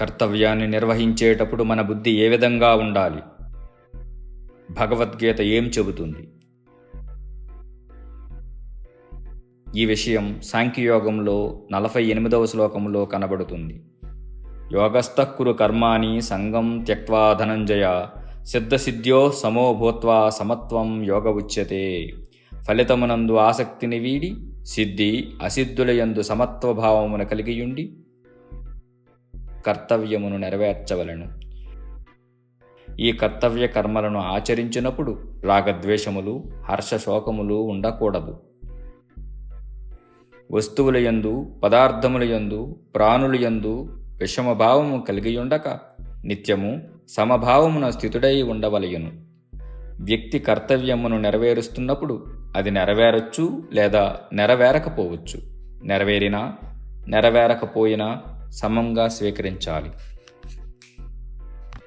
కర్తవ్యాన్ని నిర్వహించేటప్పుడు మన బుద్ధి ఏ విధంగా ఉండాలి? భగవద్గీత ఏం చెబుతుంది? ఈ విషయం సాంఖ్యయోగంలో నలభై ఎనిమిదవ శ్లోకంలో కనబడుతుంది. యోగస్థకురు కర్మాణి సంగం త్యక్వా ధనంజయ సిద్ధసిద్ధ్యో సమోభూత్వా సమత్వం యోగ ఉచ్యతే. ఫలితమునందు ఆసక్తిని వీడి సిద్ధి అసిద్ధులయందు సమత్వభావమును కలిగియుండి కర్తవ్యమును నెరవేర్చవలెను. ఈ కర్తవ్య కర్మలను ఆచరించినప్పుడు రాగద్వేషములు హర్షశోకములు ఉండకూడదు. వస్తువుల యందు పదార్థముల యందు ప్రాణుల యందు విషమభావము కలిగి ఉండక నిత్యము సమభావమున స్థితుడై ఉండవలయును వ్యక్తి కర్తవ్యమును నెరవేరుస్తున్నప్పుడు అది నెరవేరొచ్చు లేదా నెరవేరకపోవచ్చు. నెరవేరినా నెరవేరకపోయినా సమంగా స్వీకరించాలి.